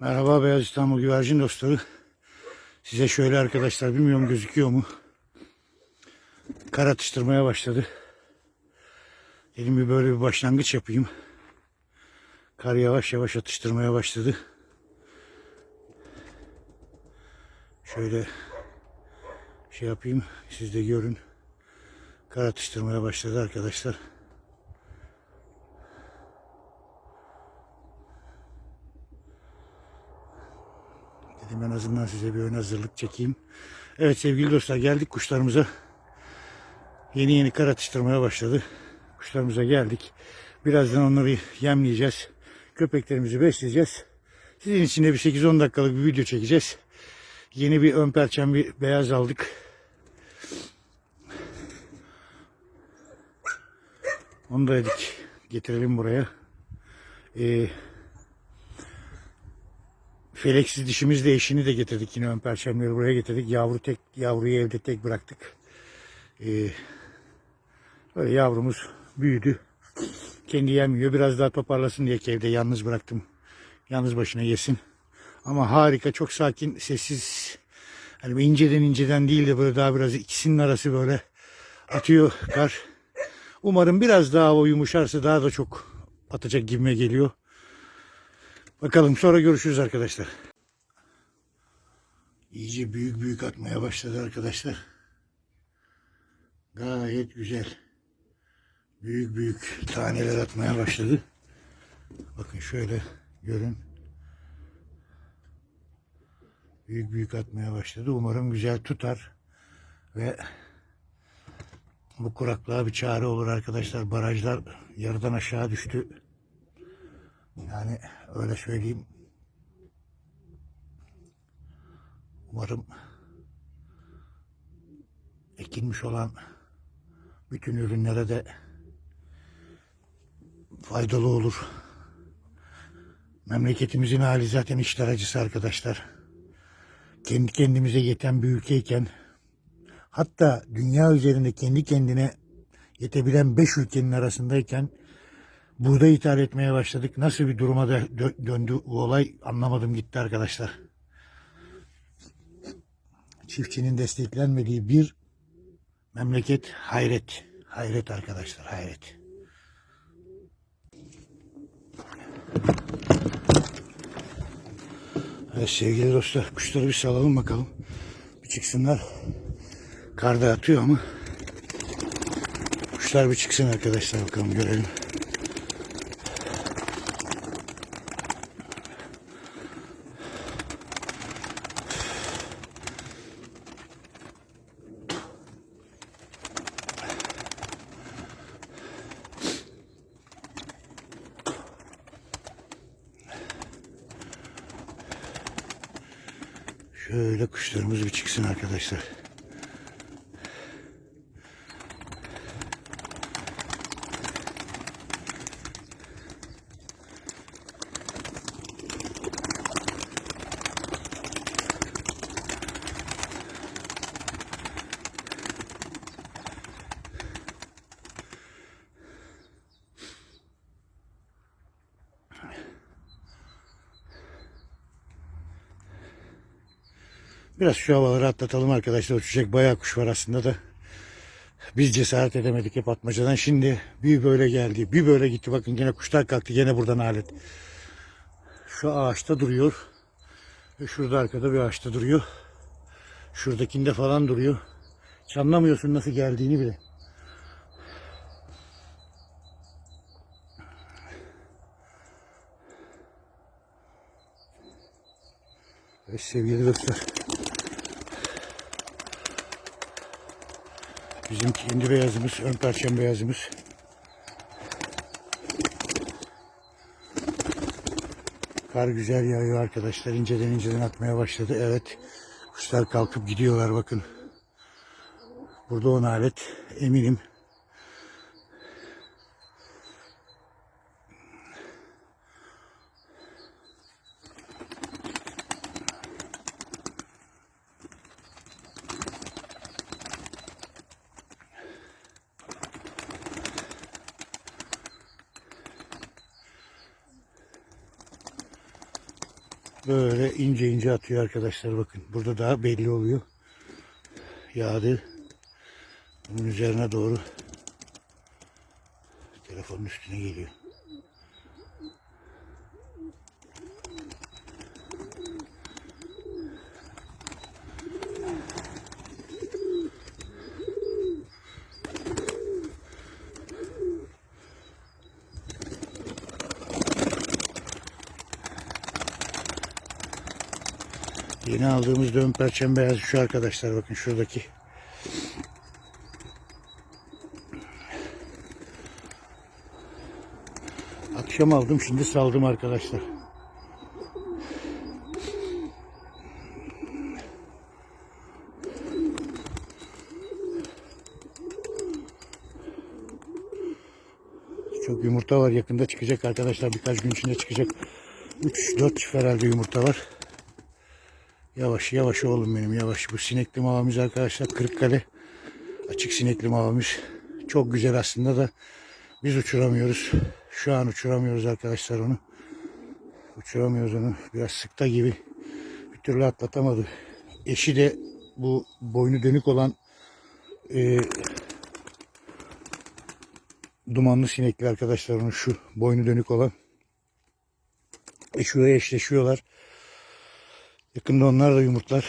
Merhaba Beyaz İstanbul güvercin dostları. Size şöyle arkadaşlar bilmiyorum gözüküyor mu? Kar atıştırmaya başladı. Dedim bir böyle bir başlangıç yapayım. Kar yavaş yavaş atıştırmaya başladı. Şöyle şey yapayım siz de görün. Kar atıştırmaya başladı arkadaşlar. Dedim en azından size bir ön hazırlık çekeyim. Evet sevgili dostlar geldik kuşlarımıza. Yeni yeni kar atıştırmaya başladı. Kuşlarımıza geldik. Birazdan onları yemleyeceğiz. Köpeklerimizi besleyeceğiz. Sizin için de bir 8-10 dakikalık bir video çekeceğiz. Yeni bir ön perçem bir beyaz aldık. Onu da dedik getirelim buraya. Ee, Feleksiz dişimiz de eşini de getirdik yine ön perçemleri buraya getirdik. Yavru tek yavruyu evde tek bıraktık. Ee, böyle yavrumuz büyüdü. Kendi yemiyor. Biraz daha toparlasın diye evde yalnız bıraktım. Yalnız başına yesin. Ama harika, çok sakin, sessiz. Hani inceden inceden değil de böyle daha biraz ikisinin arası böyle atıyor kar. Umarım biraz daha o yumuşarsa daha da çok atacak gibime geliyor. Bakalım sonra görüşürüz arkadaşlar. İyice büyük büyük atmaya başladı arkadaşlar. Gayet güzel. Büyük büyük taneler atmaya başladı. Bakın şöyle görün. Büyük büyük atmaya başladı. Umarım güzel tutar. Ve bu kuraklığa bir çare olur arkadaşlar. Barajlar yarıdan aşağı düştü. Yani öyle söyleyeyim. Umarım ekilmiş olan bütün ürünlere de faydalı olur. Memleketimizin hali zaten işler acısı arkadaşlar. Kendi kendimize yeten bir ülkeyken hatta dünya üzerinde kendi kendine yetebilen 5 ülkenin arasındayken buğday ithal etmeye başladık. Nasıl bir duruma da dö- döndü bu olay anlamadım gitti arkadaşlar. Çiftçinin desteklenmediği bir memleket hayret. Hayret arkadaşlar hayret. Evet sevgili dostlar kuşları bir salalım bakalım. Bir çıksınlar. Karda atıyor ama kuşlar bir çıksın arkadaşlar bakalım görelim. Şöyle kuşlarımız bir çıksın arkadaşlar. Biraz şu havaları atlatalım arkadaşlar. Uçacak bayağı kuş var aslında da. Biz cesaret edemedik hep atmacadan. Şimdi bir böyle geldi. Bir böyle gitti. Bakın yine kuşlar kalktı. Yine buradan alet. Şu ağaçta duruyor. Ve şurada arkada bir ağaçta duruyor. Şuradakinde falan duruyor. Hiç anlamıyorsun nasıl geldiğini bile. Evet sevgili dostlar. Bizim kendi beyazımız, ön perçem beyazımız. Kar güzel yağıyor arkadaşlar. İnceden inceden atmaya başladı. Evet. Kuşlar kalkıp gidiyorlar bakın. Burada on alet. Eminim. Böyle ince ince atıyor arkadaşlar bakın. Burada daha belli oluyor. Yağdı. Bunun üzerine doğru telefonun üstüne geliyor. Yeni aldığımız dön perçem beyazı şu arkadaşlar bakın şuradaki. Akşam aldım şimdi saldım arkadaşlar. Çok yumurta var yakında çıkacak arkadaşlar birkaç gün içinde çıkacak. 3-4 çift herhalde yumurta var. Yavaş yavaş oğlum benim yavaş. Bu sinekli mavamiz arkadaşlar Kırıkkale. Açık sinekli mavamiz. Çok güzel aslında da biz uçuramıyoruz. Şu an uçuramıyoruz arkadaşlar onu. Uçuramıyoruz onu. Biraz sıkta gibi. Bir türlü atlatamadı. Eşi de bu boynu dönük olan e, dumanlı sinekli arkadaşlar onun şu boynu dönük olan. Eşiyle eşleşiyorlar. Yakında onlar da yumurtlar.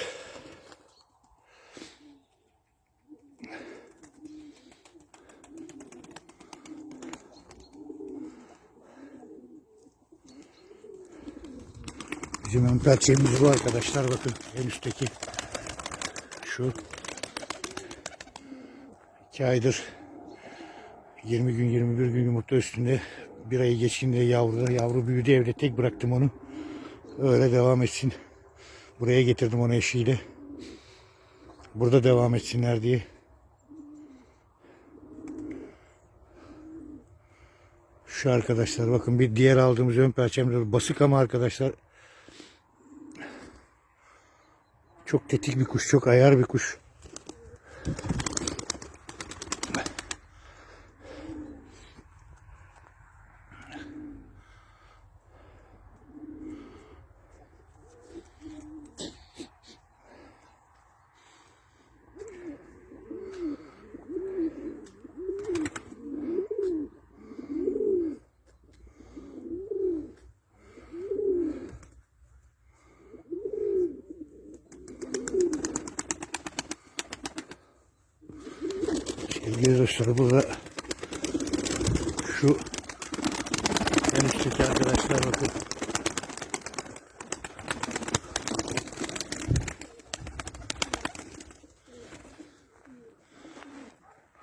Bizim ön perçemiz bu arkadaşlar. Bakın en üstteki şu iki aydır 20 gün 21 gün yumurta üstünde bir ayı geçtiğinde yavru yavru büyüdü evde tek bıraktım onu. Öyle devam etsin. Buraya getirdim onu eşiyle. Burada devam etsinler diye. Şu arkadaşlar bakın bir diğer aldığımız ön perçemde basık ama arkadaşlar çok tetik bir kuş, çok ayar bir kuş. Dostlar burada şu en üstteki arkadaşlar bakın.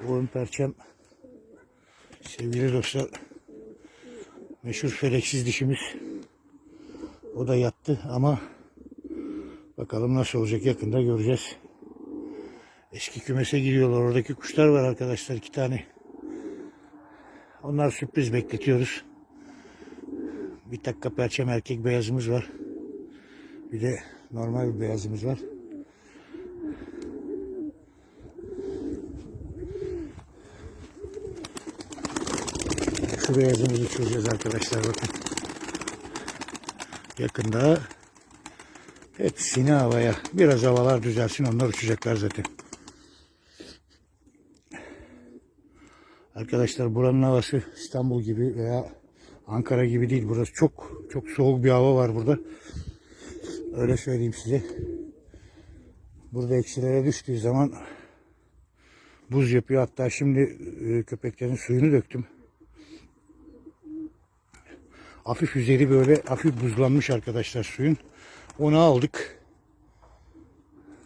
Bu ön perçem sevgili dostlar meşhur feleksiz dişimiz o da yattı ama bakalım nasıl olacak yakında göreceğiz. Eski kümese giriyorlar. Oradaki kuşlar var arkadaşlar iki tane. Onlar sürpriz bekletiyoruz. Bir takka perçem erkek beyazımız var. Bir de normal bir beyazımız var. Şu beyazımızı uçuracağız arkadaşlar bakın. Yakında hepsini havaya. Biraz havalar düzelsin onlar uçacaklar zaten. Arkadaşlar buranın havası İstanbul gibi veya Ankara gibi değil. Burası çok çok soğuk bir hava var burada. Öyle söyleyeyim size. Burada eksilere düştüğü zaman buz yapıyor. Hatta şimdi e, köpeklerin suyunu döktüm. Hafif üzeri böyle hafif buzlanmış arkadaşlar suyun. Onu aldık.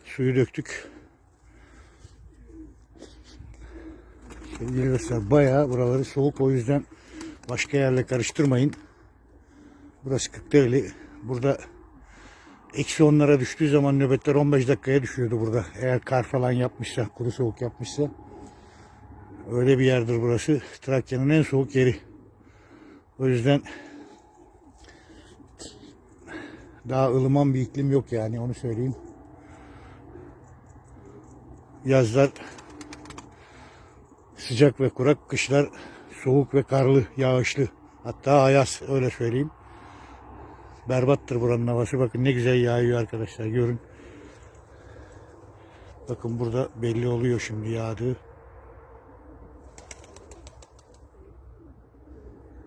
Suyu döktük. Sevgili dostlar bayağı buraları soğuk o yüzden başka yerle karıştırmayın. Burası Kırklareli. Burada eksi onlara düştüğü zaman nöbetler 15 dakikaya düşüyordu burada. Eğer kar falan yapmışsa, kuru soğuk yapmışsa. Öyle bir yerdir burası. Trakya'nın en soğuk yeri. O yüzden daha ılıman bir iklim yok yani onu söyleyeyim. Yazlar sıcak ve kurak, kışlar soğuk ve karlı, yağışlı. Hatta ayaz öyle söyleyeyim. Berbattır buranın havası. Bakın ne güzel yağıyor arkadaşlar. Görün. Bakın burada belli oluyor şimdi yağdığı.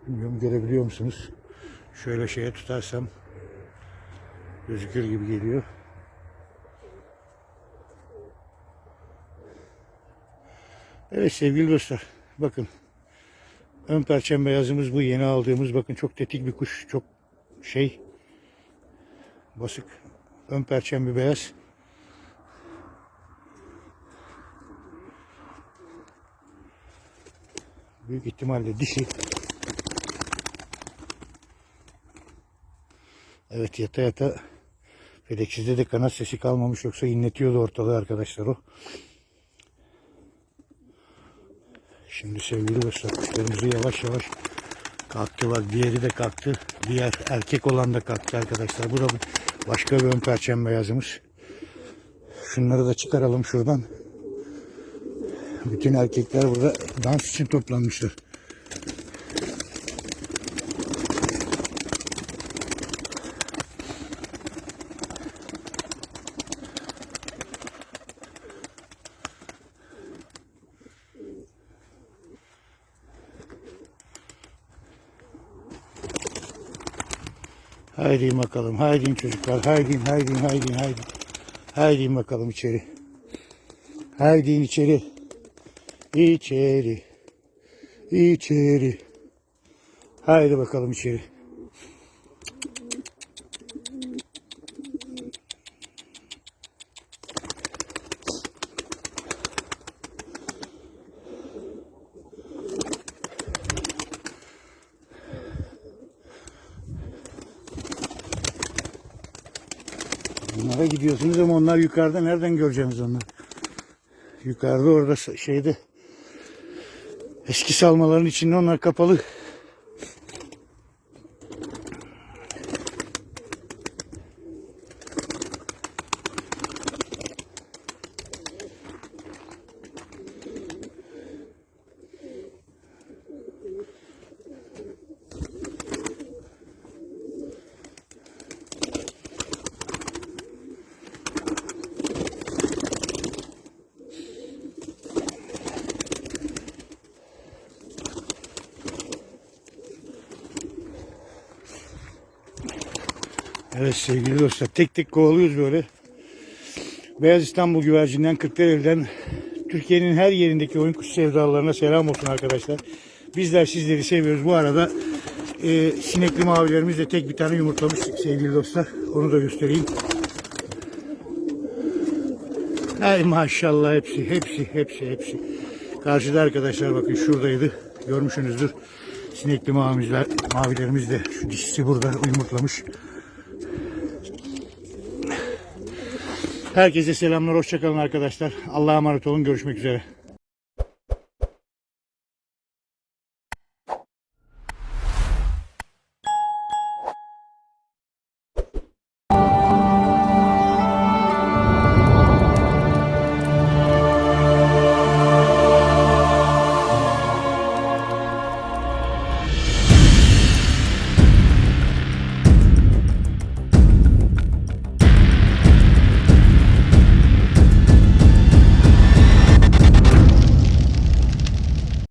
Bilmiyorum görebiliyor musunuz? Şöyle şeye tutarsam gözükür gibi geliyor. Evet sevgili dostlar bakın. Ön perçem beyazımız bu yeni aldığımız. Bakın çok tetik bir kuş çok şey basık. Ön perçem bir beyaz. Büyük ihtimalle dişi. Evet yata yata. Fedeksizde de kanat sesi kalmamış yoksa inletiyordu ortalığı arkadaşlar o. Şimdi sevgili dostlar kuşlarımızı yavaş yavaş kalktı bak diğeri de kalktı. Diğer erkek olan da kalktı arkadaşlar. Bu da başka bir ön perçem beyazımız. Şunları da çıkaralım şuradan. Bütün erkekler burada dans için toplanmışlar. Haydi bakalım. Haydi çocuklar. Haydi, haydi, haydi, haydi. Haydi bakalım içeri. Haydi içeri. İçeri. İçeri. Haydi bakalım içeri. Onlar yukarıda nereden göreceksiniz onları? Yukarıda orada şeyde eski salmaların içinde onlar kapalı. Evet sevgili dostlar tek tek kovalıyoruz böyle. Beyaz İstanbul güvercinden Kırklareli'den Türkiye'nin her yerindeki oyun kuş sevdalarına selam olsun arkadaşlar. Bizler sizleri seviyoruz. Bu arada e, sinekli mavilerimiz de tek bir tane yumurtlamış sevgili dostlar. Onu da göstereyim. Hay maşallah hepsi, hepsi, hepsi, hepsi. Karşıda arkadaşlar bakın şuradaydı. Görmüşsünüzdür. Sinekli mavimizler, mavilerimiz de şu dişisi burada yumurtlamış. Herkese selamlar, hoşçakalın arkadaşlar. Allah'a emanet olun, görüşmek üzere.